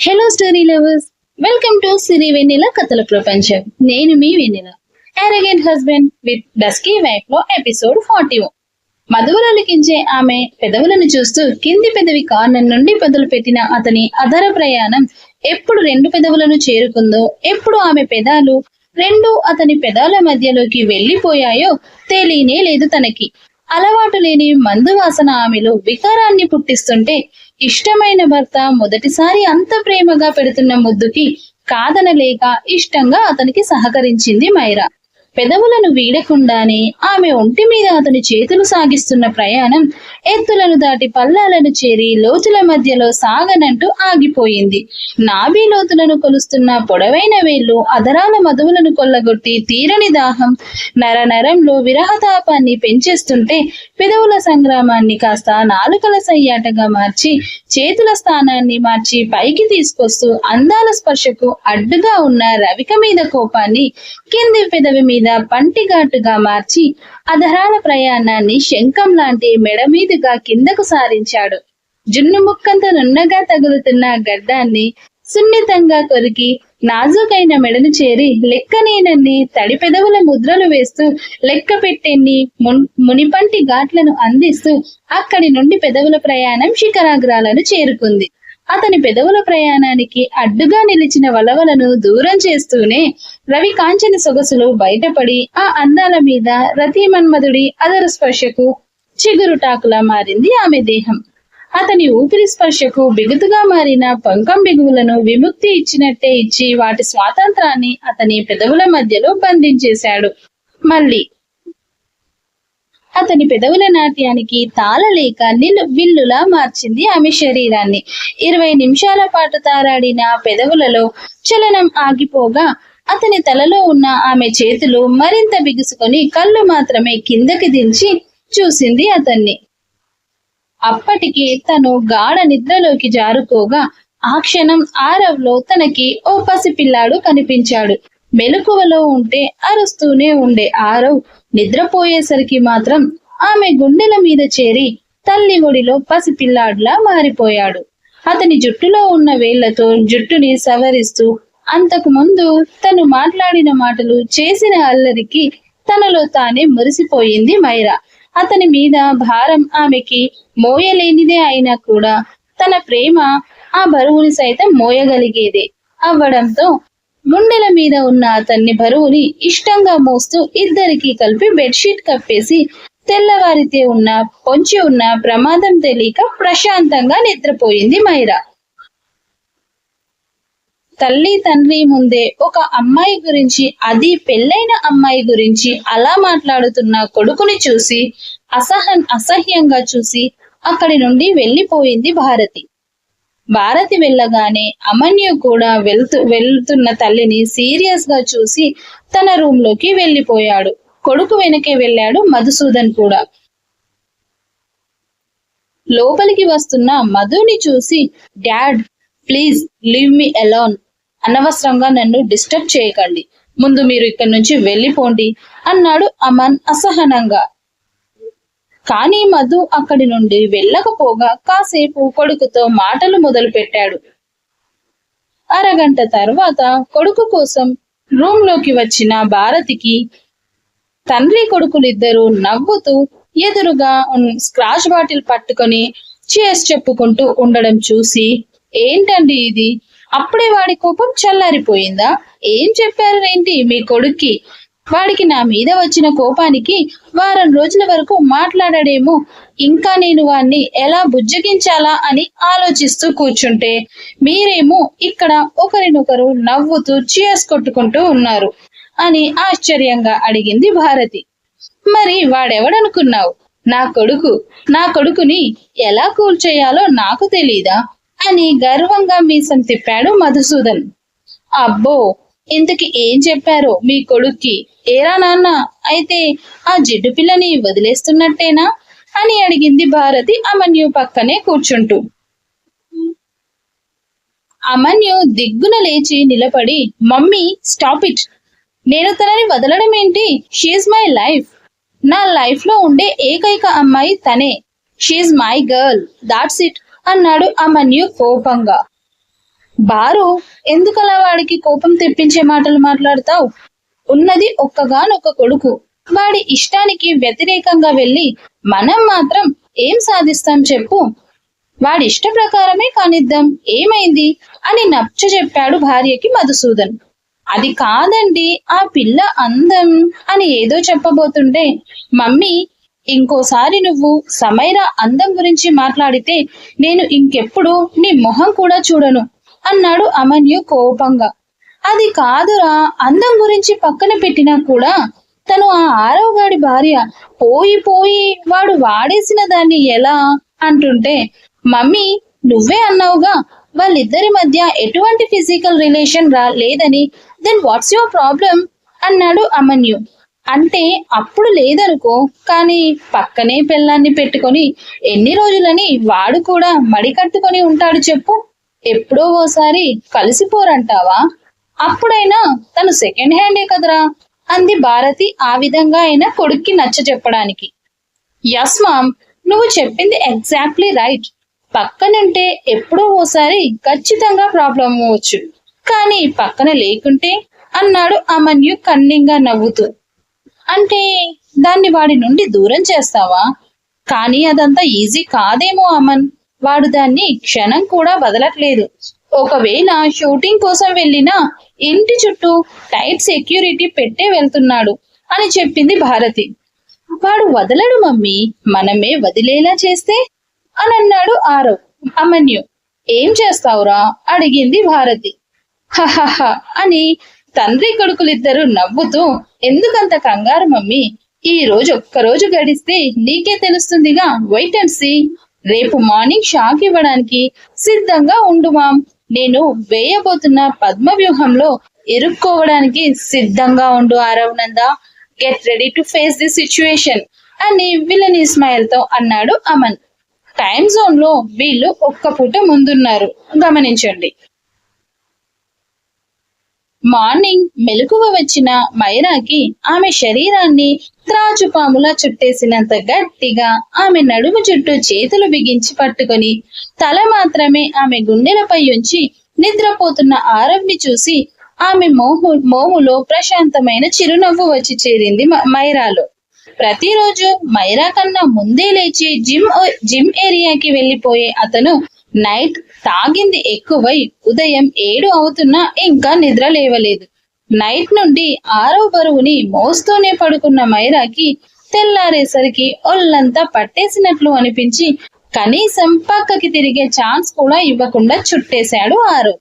Hello story lovers welcome to Siri Vennela కథల ప్రపంచం నేను మీ Vennela. Arrogant husband with dusky వైఫ్లో episode forty మధువులకించే ఆమె పెదవులను చూస్తూ కింది పెదవి కార్నర్ నుండి మొదలు పెట్టిన అతని అధర ప్రయాణం ఎప్పుడు రెండు పెదవులను చేరుకుందో ఎప్పుడు ఆమె పెదాలు రెండు అతని పెదాల మధ్యలోకి వెళ్ళిపోయాయో తెలియనే లేదు తనకి. అలవాటు లేని మందు వాసన ఆమెలో వికారాన్ని పుట్టిస్తుంటే ఇష్టమైన భర్త మొదటిసారి అంత ప్రేమగా పెడుతున్న ముద్దుకి కాదనలేక ఇష్టంగా అతనికి సహకరించింది మైరా. పెదవులను వీడకుండానే ఆమె ఒంటి మీద అతని చేతులు సాగిస్తున్న ప్రయాణం ఎత్తులను దాటి పల్లాలను చేరి లోతుల మధ్యలో సాగనంటూ ఆగిపోయింది. నాభి లోతులను కొలుస్తున్న పొడవైన వేళ్ళు అదరాల మధువులను కొల్లగొట్టి తీరని దాహం నర నరంలో విరహతాపాన్ని పెంచేస్తుంటే పెదవుల సంగ్రామాన్ని కాస్త నాలుకల సయ్యాటగా మార్చి చేతుల స్థానాన్ని మార్చి పైకి తీసుకొస్తూ అందాల స్పర్శకు అడ్డుగా ఉన్న రవిక మీద కోపాన్ని కింది పెదవి మీద పంటిఘాటుగా మార్చి అధరాల ప్రయాణాన్ని శంఖం లాంటి మెడ మీదుగా కిందకు సారించాడు. జున్ను ముక్కంత నున్నగా తగులుతున్న గడ్డాన్ని సున్నితంగా కొరికి నాజుకైన మెడను చేరి లెక్కనేనన్ని తడి పెదవుల ముద్రలు వేస్తూ లెక్క పెట్టెన్ని మునిపంటి ఘాట్లను అందిస్తూ అక్కడి నుండి పెదవుల ప్రయాణం శిఖరాగ్రాలను చేరుకుంది. అతని పెదవుల ప్రయాణానికి అడ్డుగా నిలిచిన వలవలను దూరం చేస్తూనే రవి కాంచని సొగసులు బయటపడి ఆ అందాల మీద రతి మన్మధుడి అదర స్పర్శకు చిగురుటాకులా మారింది ఆమె దేహం. అతని ఊపిరి స్పర్శకు బిగుతుగా మారిన పంకం బిగువులను విముక్తి ఇచ్చినట్టే ఇచ్చి వాటి స్వాతంత్రాన్ని అతని పెదవుల మధ్యలో బంధించేశాడు. మళ్ళీ అతని పెదవుల నాట్యానికి తాళలేక నిల్ విల్లులా మార్చింది ఆమె శరీరాన్ని. ఇరవై నిమిషాల పాటు తారాడిన పెదవులలో చలనం ఆగిపోగా అతని తలలో ఉన్న ఆమె చేతులు మరింత బిగుసుకొని కళ్ళు మాత్రమే కిందకి దించి చూసింది అతన్ని. అప్పటికి తను గాఢ నిద్రలోకి జారుకోగా ఆ క్షణం ఆరవ్లో తనకి ఓ పసిపిల్లాడు కనిపించాడు. మెలకువలో ఉంటే అరుస్తూనే ఉండే ఆరవ్ నిద్రపోయేసరికి మాత్రం ఆమె గుండెల మీద చేరి తల్లి ఒడిలో పసిపిల్లాడులా మారిపోయాడు. అతని జుట్టులో ఉన్న వేళ్ళతో జుట్టుని సవరిస్తూ అంతకు ముందు తను మాట్లాడిన మాటలు చేసిన అల్లరికి తనలో తానే మురిసిపోయింది మైరా. అతని మీద భారం ఆమెకి మోయలేనిదే అయినా కూడా తన ప్రేమ ఆ బరువుని సైతం మోయగలిగేదే. అవ్వడంతో గుండెల మీద ఉన్న అతన్ని బరువుని ఇష్టంగా మోస్తూ ఇద్దరికి కలిపి బెడ్షీట్ కప్పేసి తెల్లవారితే ఉన్న పొంచి ఉన్న ప్రమాదం తెలియక ప్రశాంతంగా నిద్రపోయింది మైరా. తల్లి తండ్రి ముందే ఒక అమ్మాయి గురించి అది పెళ్ళైన అమ్మాయి గురించి అలా మాట్లాడుతున్న కొడుకుని చూసి అసహన్ అసహ్యంగా చూసి అక్కడి నుండి వెళ్ళిపోయింది భారతి. భారతి వెళ్ళగానే అమన్యు కూడా వెళ్తూ వెళ్తున్న తల్లిని సీరియస్గా చూసి తన రూమ్లోకి వెళ్ళిపోయాడు. కొడుకు వెనకే వెళ్ళాడు మధుసూదన్ కూడా. లోపలికి వస్తున్న మధుని చూసి dad please leave me alone అనవసరంగా నన్ను డిస్టర్బ్ చేయకండి. ముందు మీరు ఇక్కడి నుంచి వెళ్ళిపోండి అన్నాడు అమన్ అసహనంగా. కానీ మధు అక్కడి నుండి వెళ్ళకపోగా కాసేపు కొడుకుతో మాటలు మొదలు పెట్టాడు అరగంట తర్వాత కొడుకు కోసం రూమ్లోకి వచ్చిన భారతికి తండ్రి కొడుకులిద్దరూ నవ్వుతూ ఎదురుగా స్క్రాచ్ బాటిల్ పట్టుకొని చేసి చెప్పుకుంటూ ఉండడం చూసి ఏంటండి ఇది? అప్పుడే వాడి కోపం చల్లారిపోయిందా? ఏం చెప్పారు ఏంటి మీ కొడుక్కి? వాడికి నా మీద వచ్చిన కోపానికి వారం రోజుల వరకు మాట్లాడాడేమో. ఇంకా నేను వాణ్ణి ఎలా బుజ్జగించాలా అని ఆలోచిస్తూ కూర్చుంటే మీరేమో ఇక్కడ ఒకరినొకరు నవ్వుతూ చియర్స్ కొట్టుకుంటూ ఉన్నారు అని ఆశ్చర్యంగా అడిగింది భారతి. మరి వాడెవడనుకున్నావు? నా కొడుకు నా కొడుకుని ఎలా కూల్చేయాలో నాకు తెలీదా? అని గర్వంగా మీసం తిప్పాడు మధుసూదన్. అబ్బో ఇంతకి ఏం చెప్పారో మీ కొడుక్కి? ఏరా నాన్న అయితే ఆ జిడ్డు పిల్లని వదిలేస్తున్నట్టేనా? అని అడిగింది భారతి అమన్యు పక్కనే కూర్చుంటూ. అమన్యు దిగ్గున లేచి నిలబడి మమ్మీ స్టాప్ ఇట్ నేను తనని వదలడం ఏంటి? షీఈ్ మై లైఫ్ నా లైఫ్లో ఉండే ఏకైక అమ్మాయి తనే. She's my girl that's it అన్నాడు అమన్యు కోపంగా. బారు ఎందుకలా వాడికి కోపం తెప్పించే మాటలు మాట్లాడతావు? ఉన్నది ఒక్కగానొక్క కొడుకు. వాడి ఇష్టానికి వ్యతిరేకంగా వెళ్ళి మనం మాత్రం ఏం సాధిస్తాం చెప్పు? వాడి ఇష్ట ప్రకారమే కానిద్దాం ఏమైంది? అని నచ్చ చెప్పాడు భార్యకి మధుసూదన్. అది కాదండి ఆ పిల్ల అందం అని ఏదో చెప్పబోతుంటే మమ్మీ ఇంకోసారి నువ్వు సమైరా అందం గురించి మాట్లాడితే నేను ఇంకెప్పుడు నీ మొహం కూడా చూడను. అన్నాడు అమన్యు కోపంగా. అది కాదురా అందం గురించి పక్కన పెట్టినా కూడా తను ఆ ఆరవగాడి భార్య పోయి పోయి వాడు వాడేసిన దాన్ని ఎలా అంటుంటే మమ్మీ నువ్వే అన్నావుగా వాళ్ళిద్దరి మధ్య ఎటువంటి ఫిజికల్ రిలేషన్ రా లేదని దెన్ వాట్స్ యువర్ ప్రాబ్లం అన్నాడు అమన్యు. అంటే అప్పుడు లేదనుకో కానీ పక్కనే పిల్లాన్ని పెట్టుకొని ఎన్ని రోజులని వాడు కూడా మడి కట్టుకొని ఉంటాడు చెప్పు. ఎప్పుడో ఓసారి కలిసిపోరంటావా? అప్పుడైనా తను సెకండ్ హ్యాండే కదరా? అంది భారతి ఆ విధంగా అయినా కొడుక్కి నచ్చ చెప్పడానికి. యస్ మామ్ నువ్వు చెప్పింది ఎగ్జాక్ట్లీ రైట్ పక్కనుంటే ఎప్పుడో ఓసారి ఖచ్చితంగా ప్రాబ్లం అవ్వచ్చు. కానీ పక్కన లేకుంటే అన్నాడు అమన్యు కన్నింగా నవ్వుతూ. అంటే దాన్ని వాడి నుండి దూరం చేస్తావా? కానీ అదంతా ఈజీ కాదేమో అమన్. వాడు దాన్ని క్షణం కూడా వదలట్లేదు. ఒకవేళ షూటింగ్ కోసం వెళ్ళినా ఇంటి చుట్టూ టైట్ సెక్యూరిటీ పెట్టే వెళ్తున్నాడు అని చెప్పింది భారతి. వాడు వదలడు మమ్మీ మనమే వదిలేలా చేస్తే? అని అన్నాడు ఆరవ్. అమన్యు ఏం చేస్తావురా? అడిగింది భారతి. హహహ అని తండ్రి కొడుకులిద్దరూ నవ్వుతూ ఎందుకంత కంగారు మమ్మీ? ఈ రోజు ఒక్కరోజు గడిస్తే నీకే తెలుస్తుందిగా వెయిట్ అండ్ సీ రేపు మార్నింగ్ షాక్ ఇవ్వడానికి సిద్ధంగా ఉండు నేను వేయబోతున్న పద్మ వ్యూహంలో ఎరుక్కోవడానికి సిద్ధంగా ఉండు ఆరవనంద. Get ready to face the situation అని విలన్ ఇస్మాయిల్తో అన్నాడు అమన్. టైం జోన్లో వీళ్ళు ఒక్క పూట ముందున్నారు. గమనించండి. మార్నింగ్ మెలకువ వచ్చిన మైరాకి ఆమె శరీరాన్ని త్రాచుపాములా చుట్టేసినంత గట్టిగా ఆమె నడుము చుట్టూ చేతులు బిగించి పట్టుకొని తల మాత్రమే ఆమె గుండెలపై ఉంచి నిద్రపోతున్న ఆరవ్ని చూసి ఆమె మోహు మోములో ప్రశాంతమైన చిరునవ్వు వచ్చి చేరింది మ- మైరాలో. ప్రతిరోజు మైరా కన్నా ముందే లేచి జిమ్ జిమ్ ఏరియాకి వెళ్ళిపోయే అతను నైట్ తాగింది ఎక్కువై ఉదయం ఏడు అవుతున్నా ఇంకా నిద్ర లేవలేదు. నైట్ నుండి ఆరో బరువుని మోస్తూనే పడుకున్న మైరాకి తెల్లారేసరికి ఒళ్ళంతా పట్టేసినట్లు అనిపించి కనీసం పక్కకి తిరిగే ఛాన్స్ కూడా ఇవ్వకుండా చుట్టేశాడు ఆరో.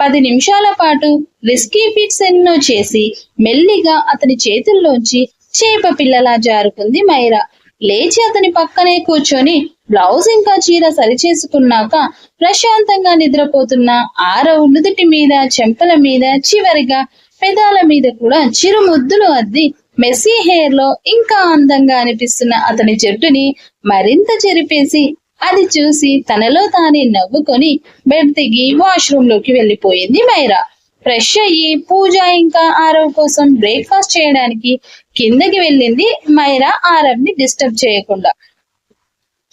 పది నిమిషాల పాటు రిస్కీ పిట్స్ ఎన్నో చేసి మెల్లిగా అతని చేతుల్లోంచి చేప పిల్లలా జారుకుంది మైరా. లేచి అతని పక్కనే కూర్చొని బ్లౌజ్ ఇంకా చీర సరిచేసుకున్నాక ప్రశాంతంగా నిద్రపోతున్న ఆరవ నుదుటి మీద చెంపల మీద చివరిగా పెదాల మీద కూడా చిరు ముద్దులు అద్ది మెస్సీ హెయిర్లో ఇంకా అందంగా అనిపిస్తున్న అతని జట్టుని మరింత చెరిపేసి అది చూసి తనలో తానే నవ్వుకొని బెడ్ దిగి వాష్రూమ్లోకి వెళ్ళిపోయింది మైరా. ఫ్రెష్ అయ్యి పూజ ఇంకా ఆరవ్ కోసం బ్రేక్ఫాస్ట్ చేయడానికి కిందకి వెళ్ళింది మైరా ఆరవ్ని డిస్టర్బ్ చేయకుండా.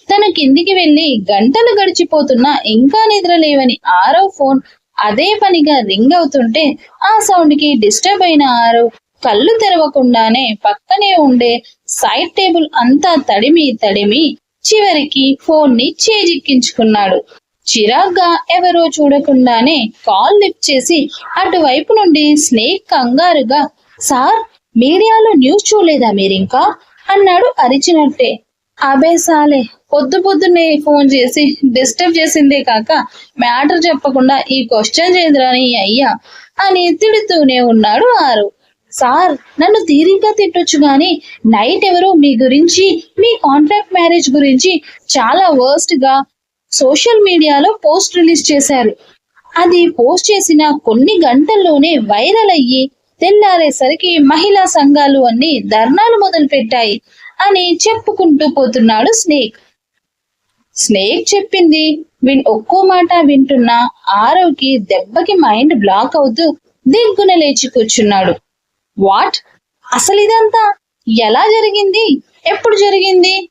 తను కిందికి వెళ్ళి గంటలు గడిచిపోతున్నా ఇంకా నిద్ర లేవని ఆరవ్ ఫోన్ అదే పనిగా రింగ్ అవుతుంటే ఆ సౌండ్కి డిస్టర్బ్ అయిన ఆరవ్ కళ్ళు తెరవకుండానే పక్కనే ఉండే సైడ్ టేబుల్ అంతా తడిమి తడిమి చివరికి ఫోన్ని చేజిక్కించుకున్నాడు. చిరాగ్గా ఎవరో చూడకుండానే కాల్ లిఫ్ట్ చేసి అటువైపు నుండి స్నేక్ కంగారుగా సార్ మీడియాలో న్యూస్ చూడలేదా మీరింకా? అన్నాడు అరిచినట్టే. అబేసాలే పొద్దు పొద్దున్నే ఫోన్ చేసి డిస్టర్బ్ చేసిందే కాక మ్యాటర్ చెప్పకుండా ఈ క్వశ్చన్ చేద్రాని అయ్యా అని తిడుతూనే ఉన్నాడు ఆరు. సార్ నన్ను తీరిగ్గా తిట్టొచ్చు కానీ నైట్ ఎవరో మీ గురించి మీ కాంట్రాక్ట్ మ్యారేజ్ గురించి చాలా వర్స్ట్గా సోషల్ మీడియాలో పోస్ట్ రిలీజ్ చేశారు. అది పోస్ట్ చేసిన కొన్ని గంటల్లోనే వైరల్ అయ్యి తెల్లారేసరికి మహిళా సంఘాలు అన్ని ధర్నాలు మొదలు పెట్టాయి అని చెప్పుకుంటూ పోతున్నాడు స్నేక్. స్నేక్ చెప్పింది విన్ ఒక్కో మాట వింటున్న ఆరవ్కి దెబ్బకి మైండ్ బ్లాక్ అవుతూ దిగ్గున లేచి కూర్చున్నాడు. వాట్? అసలు ఇదంతా ఎలా జరిగింది? ఎప్పుడు జరిగింది?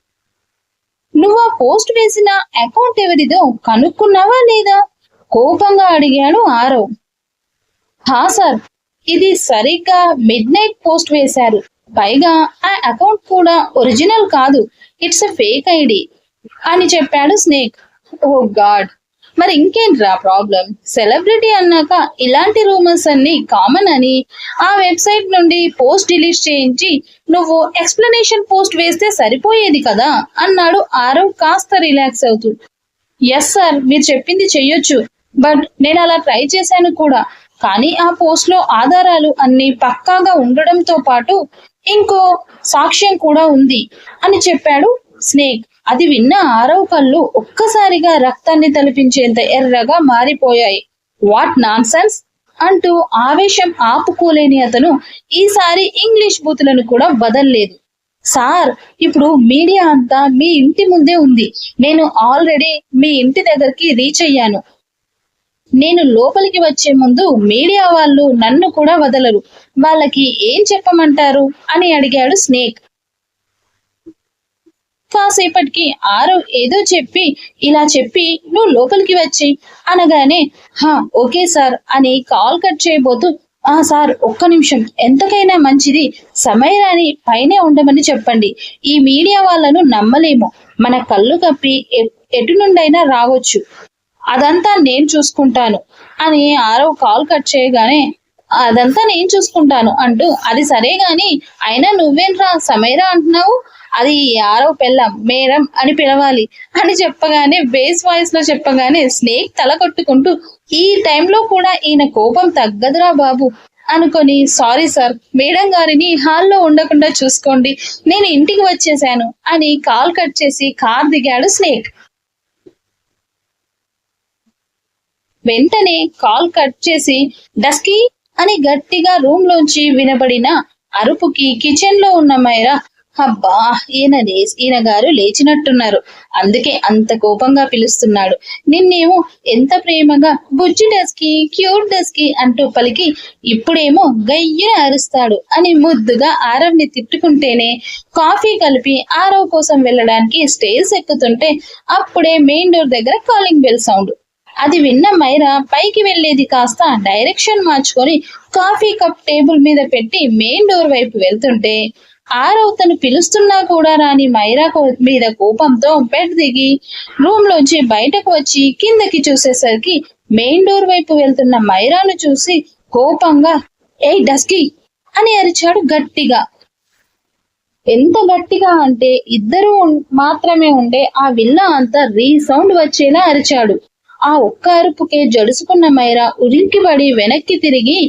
నువ్వు ఆ పోస్ట్ వేసిన అకౌంట్ ఎవరిదో కనుక్కున్నావా లేదా? కోపంగా అడిగాడు ఆరవ్. హా సార్ ఇది సరిగ్గా మిడ్ నైట్ పోస్ట్ వేశారు. పైగా ఆ అకౌంట్ కూడా ఒరిజినల్ కాదు. ఇట్స్ ఎ ఫేక్ ఐడి అని చెప్పాడు స్నేక్. ఓ గాడ్. మరి ఇంకేంట్రా ప్రాబ్లం? సెలబ్రిటీ అన్నాక ఇలాంటి రూమర్స్ అన్ని కామన్ అని ఆ వెబ్సైట్ నుండి పోస్ట్ డిలీట్ చేయించి నువ్వు ఎక్స్ప్లెనేషన్ పోస్ట్ వేస్తే సరిపోయేది కదా అన్నాడు ఆరవ్ కాస్త రిలాక్స్ అవుతూ. ఎస్ సార్ మీరు చెప్పింది చెయ్యొచ్చు బట్ నేను అలా ట్రై చేశాను కూడా. కానీ ఆ పోస్ట్లో ఆధారాలు అన్ని పక్కాగా ఉండడంతో పాటు ఇంకో సాక్ష్యం కూడా ఉంది అని చెప్పాడు స్నేక్. అది విన్న ఆరవ కళ్ళు ఒక్కసారిగా రక్తాన్ని తలిపించేంత ఎర్రగా మారిపోయాయి. వాట్ నాన్ సెన్స్ అంటూ ఆవేశం ఆపుకోలేని అతను ఈసారి ఇంగ్లీష్ బూతులను కూడా వదల్లేదు సార్ ఇప్పుడు మీడియా అంతా మీ ఇంటి ముందే ఉంది. నేను ఆల్రెడీ మీ ఇంటి దగ్గరికి రీచ్ అయ్యాను. నేను లోపలికి వచ్చే ముందు మీడియా వాళ్ళు నన్ను కూడా వదలరు. వాళ్ళకి ఏం చెప్పమంటారు అని అడిగాడు స్నేక్. కాసేపటికి ఆరవ్ ఏదో చెప్పి ఇలా చెప్పి నువ్వు లోపలికి వచ్చి అనగానే హా ఓకే సార్ అని కాల్ కట్ చేయబోతూ ఆ సార్ ఒక్క నిమిషం ఎంతకైనా మంచిది సమయరాని పైనే ఉండమని చెప్పండి. ఈ మీడియా వాళ్ళను నమ్మలేము. మన కళ్ళు కప్పి ఎటు నుండైనా రావచ్చు. అదంతా నేను చూసుకుంటాను అని ఆరవ్ కాల్ కట్ చేయగానే అదంతా నేను చూసుకుంటాను అంటూ అది సరే గాని అయినా నువ్వేంట్రా సమయరా అంటున్నావు? అది ఆరవ్ పెళ్ళం మేడం అని పిలవాలి అని చెప్పగానే బేస్ వాయిస్లో చెప్పగానే స్నేక్ తల కొట్టుకుంటూ ఈ టైంలో కూడా ఈయన కోపం తగ్గదురా బాబు అనుకొని సారీ సార్ మేడం గారిని హాల్లో ఉండకుండా చూసుకోండి నేను ఇంటికి వచ్చేసాను అని కాల్ కట్ చేసి కార్ దిగాడు స్నేక్. వెంటనే కాల్ కట్ చేసి డస్కీ అని గట్టిగా రూమ్ లోంచి వినబడిన అరుపుకి కిచెన్లో ఉన్న మైరా అబ్బా ఈయన ఈయన గారు లేచినట్టున్నారు. అందుకే అంత కోపంగా పిలుస్తున్నాడు. నిన్నేమో ఎంత ప్రేమగా బుజ్జి డస్కి క్యూట్ డస్కి అంటూ పలికి ఇప్పుడేమో గయ్యన అరుస్తాడు అని ముద్దుగా ఆరవ్ని తిట్టుకుంటేనే కాఫీ కలిపి ఆరవ్ కోసం వెళ్ళడానికి స్టేజ్ ఎక్కుతుంటే అప్పుడే మెయిన్ డోర్ దగ్గర కాలింగ్ బెల్ సౌండ్. అది విన్న మైరా పైకి వెళ్ళేది కాస్త డైరెక్షన్ మార్చుకొని కాఫీ కప్ టేబుల్ మీద పెట్టి మెయిన్ డోర్ వైపు వెళ్తుంటే ఆరవ్ తను పిలుస్తున్నా కూడా రాని మైరా మీద కోపంతో బెడ్ దిగి రూమ్ లోంచి బయటకు వచ్చి కిందకి చూసేసరికి మెయిన్ డోర్ వైపు వెళ్తున్న మైరాను చూసి కోపంగా ఏ డస్కి! అని అరిచాడు గట్టిగా. ఎంత గట్టిగా అంటే ఇద్దరు మాత్రమే ఉండే ఆ విల్ల అంతా రీసౌండ్ వచ్చేలా అరిచాడు. ఆ ఒక్క అరుపుకే జడుసుకున్న మైరా ఉలిక్కిపడి వెనక్కి తిరిగి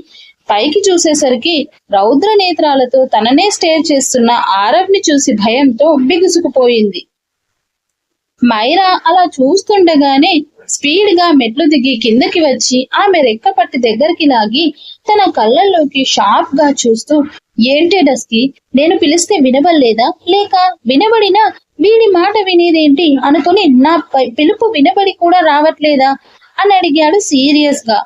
పైకి చూసేసరికి రౌద్ర నేత్రాలతో తననే స్టేర్ చేస్తున్న ఆరవ్ని చూసి భయంతో బిగుసుకుపోయింది. మైరా అలా చూస్తుండగానే స్పీడ్గా మెట్లు దిగి కిందకి వచ్చి ఆమె రెక్క పట్టి దగ్గరికి లాగి తన కళ్ళల్లోకి షార్ప్గా చూస్తూ ఏంటే డస్కి నేను పిలిస్తే వినబడలేదా? లేక వినబడినా వీడి మాట వినేదేంటి? అనుకుని నా పిలుపు వినబడి కూడా రావట్లేదా? అని అడిగాడు సీరియస్గా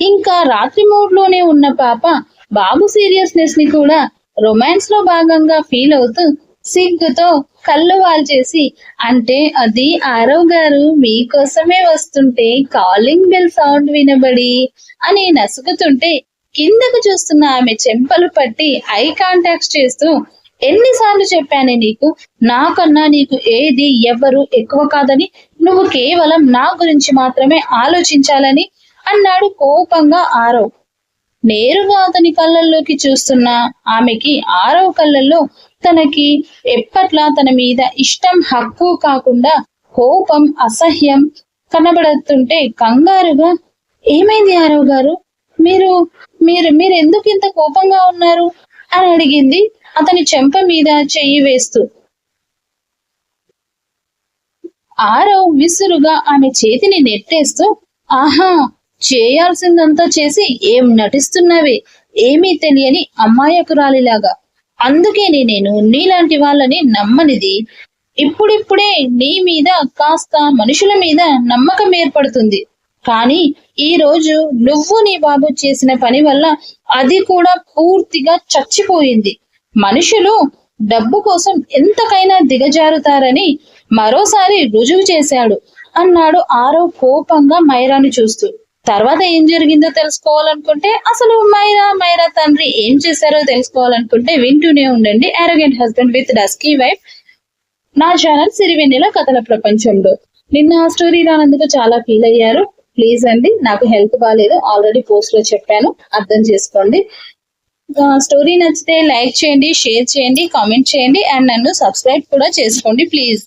ఇంకా రాత్రి మూడ్లోనే ఉన్న పాప బాబు సీరియస్నెస్ని కూడా రొమాన్స్లో భాగంగా ఫీల్ అవుతూ సిగ్గుతో కళ్ళు వాల్చేసి అంటే అది ఆరవ్ గారు మీకోసమే వస్తుంటే కాలింగ్ బెల్ సౌండ్ వినబడి అని నసుగుతుంటే కిందకు చూస్తున్న ఆమె చెంపలు పట్టి ఐ కాంటాక్ట్ చేస్తూ ఎన్నిసార్లు చెప్పానే నీకు? నాకన్నా నీకు ఏది ఎవ్వరు ఎక్కువ కాదని? నువ్వు కేవలం నా గురించి మాత్రమే ఆలోచించాలని? అన్నాడు కోపంగా ఆరవ్ నేరుగా అతని కళ్ళల్లోకి చూస్తున్న ఆమెకి ఆరవ్ కళ్ళల్లో తనకి ఎప్పట్లా తన మీద ఇష్టం హక్కు కాకుండా కోపం అసహ్యం కనబడుతుంటే కంగారుగా ఏమైంది ఆరవ్ గారు? మీరు మీరు మీరు ఎందుకు ఇంత కోపంగా ఉన్నారు? అని అడిగింది అతని చెంప మీద చెయ్యి వేస్తూ. ఆరవ్ విసురుగా ఆమె చేతిని నెట్టేస్తూ ఆహా చేయాల్సిందంతా చేసి ఏం నటిస్తున్నావే? ఏమీ తెలియని అమ్మాయకురాలిలాగా. అందుకేనే నేను నీలాంటి వాళ్ళని నమ్మనిది. ఇప్పుడిప్పుడే నీ మీద కాస్త మనుషుల మీద నమ్మకం ఏర్పడుతుంది. కానీ ఈ రోజు నువ్వు నీ బాబు చేసిన పని వల్ల అది కూడా పూర్తిగా చచ్చిపోయింది. మనుషులు డబ్బు కోసం ఎంతకైనా దిగజారుతారని మరోసారి రుజువు చేశాడు అన్నాడు ఆరవ్ కోపంగా మైరాని చూస్తూ. తర్వాత ఏం జరిగిందో తెలుసుకోవాలనుకుంటే అసలు మైరా మైరా తండ్రి ఏం చేశారో తెలుసుకోవాలనుకుంటే వింటూనే ఉండండి arrogant husband with dusky wife నా ఛానల్ సిరివెన్నెల కథల ప్రపంచంలో. నిన్న ఆ స్టోరీ రానందుకు చాలా ఫీల్ అయ్యారు. ప్లీజ్ అండి నాకు హెల్త్ బాగాలేదు ఆల్రెడీ పోస్ట్లో చెప్పాను. అర్థం చేసుకోండి. స్టోరీ నచ్చితే లైక్ చేయండి షేర్ చేయండి కామెంట్ చేయండి అండ్ నన్ను సబ్స్క్రైబ్ కూడా చేసుకోండి ప్లీజ్